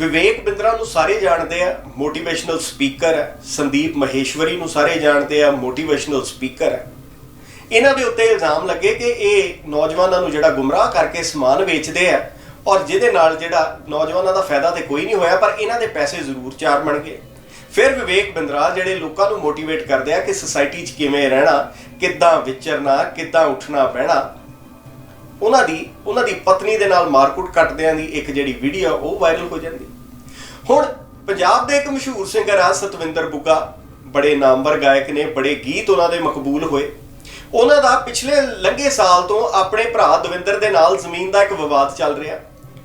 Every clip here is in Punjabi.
ਵਿਵੇਕ ਬਿੰਦਰਾ ਨੂੰ ਸਾਰੇ ਜਾਣਦੇ ਆ ਮੋਟੀਵੇਸ਼ਨਲ ਸਪੀਕਰ ਹੈ ਸੰਦੀਪ ਮਹੇਸ਼ਵਰੀ ਨੂੰ ਸਾਰੇ ਜਾਣਦੇ ਆ ਮੋਟੀਵੇਸ਼ਨਲ ਸਪੀਕਰ ਹੈ ਇਹਨਾਂ ਦੇ ਉੱਤੇ ਇਲਜ਼ਾਮ ਲੱਗੇ ਕਿ ਇਹ ਨੌਜਵਾਨਾਂ ਨੂੰ ਜਿਹੜਾ ਗੁੰਮਰਾਹ ਕਰਕੇ ਸਮਾਨ ਵੇਚਦੇ ਆ ਔਰ ਜਿਹਦੇ ਨਾਲ ਜਿਹੜਾ ਨੌਜਵਾਨਾਂ ਦਾ ਫਾਇਦਾ ਤੇ ਕੋਈ ਨਹੀਂ ਹੋਇਆ, ਪਰ ਇਹਨਾਂ ਦੇ ਪੈਸੇ ਜ਼ਰੂਰ ਚਾਰ ਬਣ ਗਏ ਫਿਰ ਵਿਵੇਕ ਬਿੰਦਰਾ ਜਿਹੜੇ ਲੋਕਾਂ ਨੂੰ ਮੋਟੀਵੇਟ ਕਰਦੇ ਆ ਕਿ ਸੋਸਾਇਟੀ 'ਚ ਕਿਵੇਂ ਰਹਿਣਾ, ਕਿੱਦਾਂ ਵਿਚਰਨਾ, ਕਿੱਦਾਂ ਉੱਠਣਾ, ਬਹਿਣਾ ਉਹਨਾਂ ਦੀ ਉਹਨਾਂ ਦੀ ਪਤਨੀ ਦੇ ਨਾਲ ਮਾਰਕੁੱਟ ਕੱਟਦਿਆਂ ਦੀ ਇੱਕ ਜਿਹੜੀ ਵੀਡੀਓ ਉਹ ਵਾਇਰਲ ਹੋ ਜਾਂਦੀ। ਹੁਣ ਪੰਜਾਬ ਦੇ ਇੱਕ ਮਸ਼ਹੂਰ ਸਿੰਗਰ ਆ, ਸਤਵਿੰਦਰ ਬੁੱਗਾ। ਬੜੇ ਨਾਮਵਰ ਗਾਇਕ ਨੇ, ਬੜੇ ਗੀਤ ਉਹਨਾਂ ਦੇ ਮਕਬੂਲ ਹੋਏ। ਉਹਨਾਂ ਦਾ ਪਿਛਲੇ ਲੰਘੇ ਸਾਲ ਤੋਂ ਆਪਣੇ ਭਰਾ ਦਵਿੰਦਰ ਦੇ ਨਾਲ ਜ਼ਮੀਨ ਦਾ ਇੱਕ ਵਿਵਾਦ ਚੱਲ ਰਿਹਾ।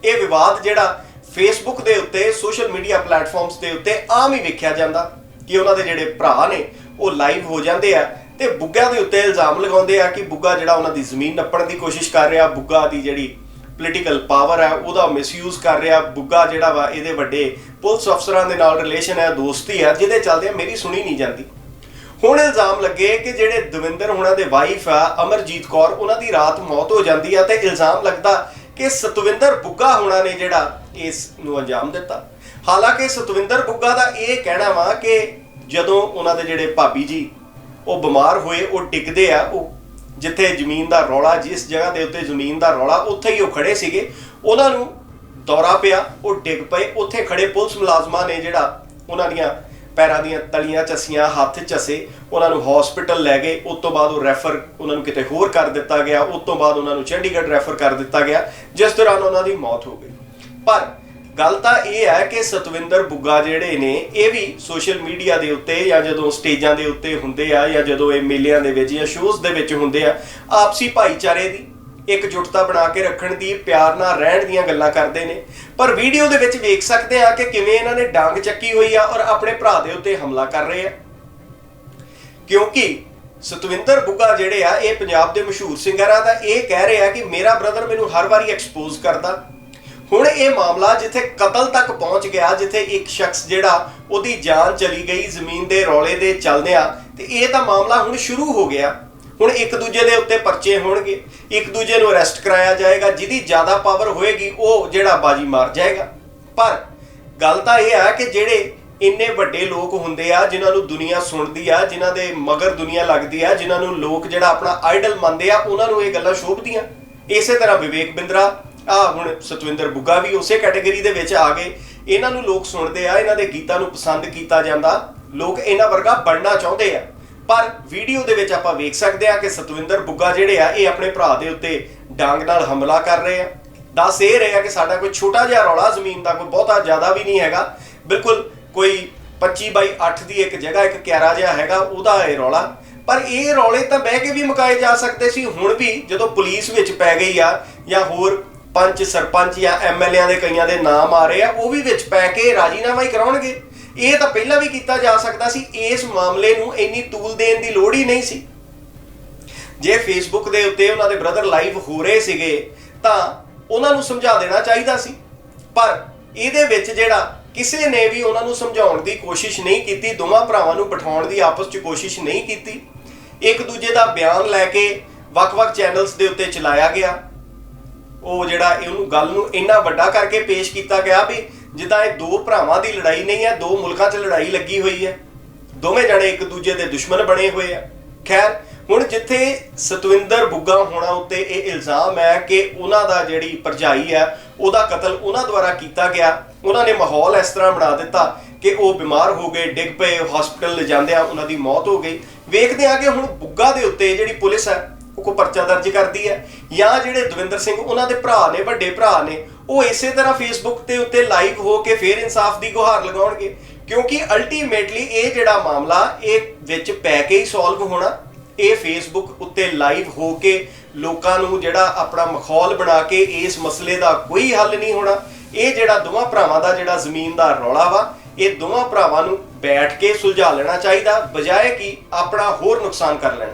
ਇਹ ਵਿਵਾਦ ਜਿਹੜਾ ਫੇਸਬੁੱਕ ਦੇ ਉੱਤੇ ਸੋਸ਼ਲ ਮੀਡੀਆ ਪਲੇਟਫਾਰਮਸ ਦੇ ਉੱਤੇ ਆਮ ਹੀ ਵੇਖਿਆ ਜਾਂਦਾ ਕਿ ਉਹਨਾਂ ਦੇ ਜਿਹੜੇ ਭਰਾ ਨੇ, ਉਹ ਲਾਈਵ ਹੋ ਜਾਂਦੇ ਆ। ਤੇ ਬੁੱਗਿਆਂ ਦੇ ਉੱਤੇ ਇਲਜ਼ਾਮ ਲਗਾਉਂਦੇ ਆ ਕਿ ਬੁੱਗਾ ਜਿਹੜਾ ਉਹਨਾਂ ਦੀ ਜ਼ਮੀਨ ਨੱਪਣ ਦੀ ਕੋਸ਼ਿਸ਼ ਕਰ ਰਿਹਾ, ਬੁੱਗਾ ਦੀ ਜਿਹੜੀ ਪੋਲੀਟੀਕਲ ਪਾਵਰ ਹੈ, ਉਹਦਾ ਮਿਸਯੂਜ਼ ਕਰ ਰਿਹਾ, ਬੁੱਗਾ ਜਿਹੜਾ ਵਾ ਇਹਦੇ ਵੱਡੇ ਪੁਲਿਸ ਅਫਸਰਾਂ ਦੇ ਨਾਲ ਰਿਲੇਸ਼ਨ ਹੈ, ਦੋਸਤੀ ਹੈ, ਜਿਹਦੇ ਚੱਲਦੇ ਮੇਰੀ ਸੁਣੀ ਨਹੀਂ ਜਾਂਦੀ। ਹੁਣ ਇਲਜ਼ਾਮ ਲੱਗੇ ਕਿ ਜਿਹੜੇ ਦਵਿੰਦਰ ਹੁਣਾਂ ਦੇ ਵਾਈਫ ਆ, ਅਮਰਜੀਤ ਕੌਰ, ਉਹਨਾਂ ਦੀ ਰਾਤ ਮੌਤ ਹੋ ਜਾਂਦੀ ਆ ਤੇ ਇਲਜ਼ਾਮ ਲੱਗਦਾ ਕਿ ਸਤਵਿੰਦਰ ਬੁੱਗਾ ਹੁਣਾਂ ਨੇ ਜਿਹੜਾ ਇਸ ਨੂੰ ਅੰਜਾਮ ਦਿੱਤਾ। ਹਾਲਾਂਕਿ ਸਤਵਿੰਦਰ ਬੁੱਗਾ ਦਾ ਇਹ ਕਹਿਣਾ ਵਾ ਕਿ ਜਦੋਂ ਉਹਨਾਂ ਦੇ ਜਿਹੜੇ ਭਾਬੀ ਜੀ ਉਹ ਬਿਮਾਰ ਹੋਏ, ਉਹ ਡਿੱਗਦੇ ਆ, ਉਹ ਜਿੱਥੇ ਜ਼ਮੀਨ ਦਾ ਰੌਲਾ, ਜਿਸ ਜਗ੍ਹਾ ਦੇ ਉੱਤੇ ਜ਼ਮੀਨ ਦਾ ਰੌਲਾ, ਉੱਥੇ ਹੀ ਉਹ ਖੜੇ ਸੀਗੇ। ਉਹਨਾਂ ਨੂੰ ਦੌਰਾ ਪਿਆ, ਉਹ ਡਿੱਗ ਪਏ। ਉੱਥੇ ਖੜੇ ਪੁਲਿਸ ਮੁਲਾਜ਼ਮਾਂ ਨੇ ਜਿਹੜਾ ਉਹਨਾਂ ਦੀਆਂ ਪੈਰਾਂ ਦੀਆਂ ਤਲੀਆਂ ਚੱਸੀਆਂ, ਹੱਥ ਚੱਸੇ, ਉਹਨਾਂ ਨੂੰ ਹਸਪੀਟਲ ਲੈ ਗਏ। ਉਸ ਤੋਂ ਬਾਅਦ ਉਹ ਰੈਫਰ ਉਹਨਾਂ ਨੂੰ ਕਿਤੇ ਹੋਰ ਕਰ ਦਿੱਤਾ ਗਿਆ। ਉਸ ਤੋਂ ਬਾਅਦ ਉਹਨਾਂ ਨੂੰ ਚੰਡੀਗੜ੍ਹ ਰੈਫਰ ਕਰ ਦਿੱਤਾ ਗਿਆ, ਜਿਸ ਦੌਰਾਨ ਉਹਨਾਂ ਦੀ ਮੌਤ ਹੋ ਗਈ। ਪਰ ਗੱਲ ਤਾਂ ਇਹ ਹੈ ਕਿ ਸਤਵਿੰਦਰ ਬੁੱਗਾ ਜਿਹੜੇ ਨੇ, ਇਹ ਵੀ ਸੋਸ਼ਲ ਮੀਡੀਆ ਦੇ ਉੱਤੇ ਜਾਂ ਜਦੋਂ ਸਟੇਜਾਂ ਦੇ ਉੱਤੇ ਹੁੰਦੇ ਆ ਜਾਂ ਜਦੋਂ ਇਹ ਮੇਲਿਆਂ ਦੇ ਵਿੱਚ ਜਾਂ ਸ਼ੋਜ਼ ਦੇ ਵਿੱਚ ਹੁੰਦੇ ਆ, ਆਪਸੀ ਭਾਈਚਾਰੇ ਦੀ ਇਕਜੁੱਟਤਾ ਬਣਾ ਕੇ ਰੱਖਣ ਦੀ, ਪਿਆਰ ਨਾਲ ਰਹਿਣ ਦੀਆਂ ਗੱਲਾਂ ਕਰਦੇ ਨੇ। ਪਰ ਵੀਡੀਓ ਦੇ ਵਿੱਚ ਵੇਖ ਸਕਦੇ ਆ ਕਿ ਕਿਵੇਂ ਇਹਨਾਂ ਨੇ ਡਾਂਗ ਚੱਕੀ ਹੋਈ ਆ ਔਰ ਆਪਣੇ ਭਰਾ ਦੇ ਉੱਤੇ ਹਮਲਾ ਕਰ ਰਹੇ ਆ। ਕਿਉਂਕਿ ਸਤਵਿੰਦਰ ਬੁੱਗਾ ਜਿਹੜੇ ਆ, ਇਹ ਪੰਜਾਬ ਦੇ ਮਸ਼ਹੂਰ ਸਿੰਗਰ ਆ ਤਾਂ ਇਹ ਕਹਿ ਰਹੇ ਆ ਕਿ ਮੇਰਾ ਬ੍ਰਦਰ ਮੈਨੂੰ ਹਰ ਵਾਰੀ ਐਕਸਪੋਜ਼ ਕਰਦਾ। ਹੁਣ ਇਹ ਮਾਮਲਾ ਜਿੱਥੇ ਕਤਲ ਤੱਕ ਪਹੁੰਚ ਗਿਆ, ਜਿੱਥੇ ਇੱਕ ਸ਼ਖਸ ਜਿਹੜਾ ਉਹਦੀ ਜਾਨ ਚਲੀ ਗਈ ਜ਼ਮੀਨ ਦੇ ਰੌਲੇ ਦੇ ਚੱਲਦਿਆਂ, ਤੇ ਇਹ ਤਾਂ ਮਾਮਲਾ ਹੁਣ ਸ਼ੁਰੂ ਹੋ ਗਿਆ। ਹੁਣ ਇੱਕ ਦੂਜੇ ਦੇ ਉੱਤੇ ਪਰਚੇ ਹੋਣਗੇ। ਇੱਕ ਦੂਜੇ ਨੂੰ ਅਰੈਸਟ ਕਰਾਇਆ ਜਾਏਗਾ, ਜਿਹਦੀ ਜ਼ਿਆਦਾ ਪਾਵਰ ਹੋਏਗੀ, ਉਹ ਜਿਹੜਾ ਬਾਜੀ ਮਾਰ ਜਾਏਗਾ। ਪਰ ਗੱਲ ਤਾਂ ਇਹ ਆ ਕਿ ਜਿਹੜੇ ਇੰਨੇ ਵੱਡੇ ਲੋਕ ਹੁੰਦੇ ਆ, ਜਿਨ੍ਹਾਂ ਨੂੰ ਦੁਨੀਆ ਸੁਣਦੀ ਆ, ਜਿਨ੍ਹਾਂ ਦੇ ਮਗਰ ਦੁਨੀਆ ਲੱਗਦੀ ਆ, ਜਿਨ੍ਹਾਂ ਨੂੰ ਲੋਕ ਜਿਹੜਾ ਆਪਣਾ ਆਈਡਲ ਮੰਨਦੇ ਆ, ਉਹਨਾਂ ਨੂੰ ਇਹ ਗੱਲਾਂ ਸ਼ੋਭਦੀਆਂ। ਇਸੇ ਤਰ੍ਹਾਂ ਵਿਵੇਕ ਬਿੰਦਰਾ ਆ ਹੁਣ ਸਤਵਿੰਦਰ ਬੁੱਗਾ ਵੀ ਉਸੇ ਕੈਟਾਗਰੀ ਦੇ ਵਿੱਚ ਆ ਗਏ। ਇਹਨਾਂ ਨੂੰ ਲੋਕ ਸੁਣਦੇ ਆ, ਇਹਨਾਂ ਦੇ ਗੀਤਾਂ ਨੂੰ ਪਸੰਦ ਕੀਤਾ ਜਾਂਦਾ। ਲੋਕ ਇਹਨਾਂ ਵਰਗਾ ਬਣਨਾ ਚਾਹੁੰਦੇ ਆ। ਪਰ ਵੀਡੀਓ ਦੇ ਵਿੱਚ ਆਪਾਂ ਵੇਖ ਸਕਦੇ ਆ ਕਿ ਸਤਵਿੰਦਰ ਬੁੱਗਾ ਜਿਹੜੇ ਆ, ਇਹ ਆਪਣੇ ਭਰਾ ਦੇ ਉੱਤੇ ਡਾਂਗ ਨਾਲ ਹਮਲਾ ਕਰ ਰਹੇ ਆ। ਦੱਸ ਇਹ ਰਿਹਾ ਕਿ ਸਾਡਾ ਕੋਈ ਛੋਟਾ ਜਿਹਾ ਰੌਲਾ ਜ਼ਮੀਨ ਦਾ ਕੋਈ ਬਹੁਤਾ ਜ਼ਿਆਦਾ ਵੀ ਨਹੀਂ ਹੈਗਾ। ਬਿਲਕੁਲ ਕੋਈ 25 ਬਾਈ 8 ਦੀ ਇੱਕ ਜਗ੍ਹਾ, ਇੱਕ ਕਿਆਰਾ ਜਿਹਾ ਹੈਗਾ, ਉਹਦਾ ਇਹ ਰੌਲਾ। ਪਰ ਇਹ ਰੌਲੇ ਤਾਂ ਬਹਿ ਕੇ ਵੀ ਮੁਕਾਏ ਜਾ ਸਕਦੇ ਸੀ। ਹੁਣ ਵੀ ਜਦੋਂ ਪੁਲਿਸ ਵਿੱਚ ਪੈ ਗਈ ਆ ਜਾਂ ਹੋਰ ਪੰਚ, ਸਰਪੰਚ ਜਾਂ ਐਮਐਲਏਆਂ ਦੇ ਕਈਆਂ ਦੇ ਨਾਮ ਆ ਰਹੇ ਆ, ਉਹ ਵੀ ਵਿੱਚ ਪੈ ਕੇ ਰਾਜੀਨਾਮਾ ਹੀ ਕਰਾਉਣਗੇ। ਇਹ ਤਾਂ ਪਹਿਲਾਂ ਵੀ ਕੀਤਾ ਜਾ ਸਕਦਾ ਸੀ, ਇਸ ਮਾਮਲੇ ਨੂੰ ਇੰਨੀ ਤੂਲ ਦੇਣ ਦੀ ਲੋੜ ਹੀ ਨਹੀਂ ਸੀ। ਜੇ ਫੇਸਬੁੱਕ ਦੇ ਉੱਤੇ ਉਹਨਾਂ ਦੇ ਬ੍ਰਦਰ ਲਾਈਵ ਹੋ ਰਹੇ ਸੀਗੇ, ਤਾਂ ਉਹਨਾਂ ਨੂੰ ਸਮਝਾ ਦੇਣਾ ਚਾਹੀਦਾ ਸੀ। ਪਰ ਇਹਦੇ ਵਿੱਚ ਜਿਹੜਾ ਕਿਸੇ ਨੇ ਵੀ ਉਹਨਾਂ ਨੂੰ ਸਮਝਾਉਣ ਦੀ ਕੋਸ਼ਿਸ਼ ਨਹੀਂ ਕੀਤੀ, ਦੋਵਾਂ ਭਰਾਵਾਂ ਨੂੰ ਬਿਠਾਉਣ ਦੀ ਆਪਸ 'ਚ ਕੋਸ਼ਿਸ਼ ਨਹੀਂ ਕੀਤੀ, ਇੱਕ ਦੂਜੇ ਦਾ ਬਿਆਨ ਲੈ ਕੇ ਵੱਖ-ਵੱਖ ਚੈਨਲਸ ਦੇ ਉੱਤੇ ਚਲਾਇਆ ਗਿਆ। ਉਹ ਜਿਹੜਾ ਇਹਨੂੰ ਗੱਲ ਨੂੰ ਇੰਨਾ ਵੱਡਾ ਕਰਕੇ ਪੇਸ਼ ਕੀਤਾ ਗਿਆ ਵੀ ਜਿੱਦਾਂ ਇਹ ਦੋ ਭਰਾਵਾਂ ਦੀ ਲੜਾਈ ਨਹੀਂ ਹੈ, ਦੋ ਮੁਲਕਾਂ 'ਚ ਲੜਾਈ ਲੱਗੀ ਹੋਈ ਹੈ। ਦੋਵੇਂ ਜਣੇ ਇੱਕ ਦੂਜੇ ਦੇ ਦੁਸ਼ਮਣ ਬਣੇ ਹੋਏ ਆ। ਖੈਰ, ਹੁਣ ਜਿੱਥੇ ਸਤਵਿੰਦਰ ਬੁੱਗਾ ਹੋਣਾ ਉੱਤੇ ਇਹ ਇਲਜ਼ਾਮ ਹੈ ਕਿ ਉਹਨਾਂ ਦਾ ਜਿਹੜੀ ਪਰਜਾਈ ਹੈ, ਉਹਦਾ ਕਤਲ ਉਹਨਾਂ ਦੁਆਰਾ ਕੀਤਾ ਗਿਆ। ਉਹਨਾਂ ਨੇ ਮਾਹੌਲ ਇਸ ਤਰ੍ਹਾਂ ਬਣਾ ਦਿੱਤਾ ਕਿ ਉਹ ਬਿਮਾਰ ਹੋ ਗਏ, ਡਿੱਗ ਪਏ ਹਸਪੀਟਲ ਲਿਜਾਂਦਿਆਂ ਉਹਨਾਂ ਦੀ ਮੌਤ ਹੋ ਗਈ। ਵੇਖਦੇ ਆ ਕਿ ਹੁਣ ਬੁੱਗਾ ਦੇ ਉੱਤੇ ਜਿਹੜੀ ਪੁਲਿਸ ਹੈ ਉਹ ਪਰਚਾ ਦਰਜ ਕਰਦੀ ਹੈ ਜਾਂ ਜਿਹੜੇ ਦਵਿੰਦਰ ਸਿੰਘ ਉਹਨਾਂ ਦੇ ਭਰਾ ਨੇ, ਵੱਡੇ ਭਰਾ ਨੇ, ਉਹ ਇਸੇ ਤਰ੍ਹਾਂ ਫੇਸਬੁੱਕ ਤੇ ਉੱਤੇ ਲਾਈਵ ਹੋ ਕੇ ਫੇਰ ਇਨਸਾਫ ਦੀ ਗੁਹਾਰ ਲਗਾਉਣਗੇ। ਕਿਉਂਕਿ ਅਲਟੀਮੇਟਲੀ ਇਹ ਜਿਹੜਾ ਮਾਮਲਾ, ਇਹ ਵਿੱਚ ਪੈ ਕੇ ਹੀ ਸੋਲਵ ਹੋਣਾ, ਇਹ ਫੇਸਬੁੱਕ ਉੱਤੇ ਲਾਈਵ ਹੋ ਕੇ ਲੋਕਾਂ ਨੂੰ ਜਿਹੜਾ ਆਪਣਾ ਮਖੌਲ ਬਣਾ ਕੇ ਇਸ ਮਸਲੇ ਦਾ ਕੋਈ ਹੱਲ ਨਹੀਂ ਹੋਣਾ, ਇਹ ਜਿਹੜਾ ਦੋਵਾਂ ਭਰਾਵਾਂ ਦਾ ਜਿਹੜਾ ਜ਼ਮੀਨ ਦਾ ਰੌਲਾ ਵਾ, ਇਹ ਦੋਵਾਂ ਭਰਾਵਾਂ ਨੂੰ ਬੈਠ ਕੇ ਸੁਲਝਾ ਲੈਣਾ ਚਾਹੀਦਾ, ਬਜਾਏ ਕਿ ਆਪਣਾ ਹੋਰ ਨੁਕਸਾਨ ਕਰ ਲੈਣ।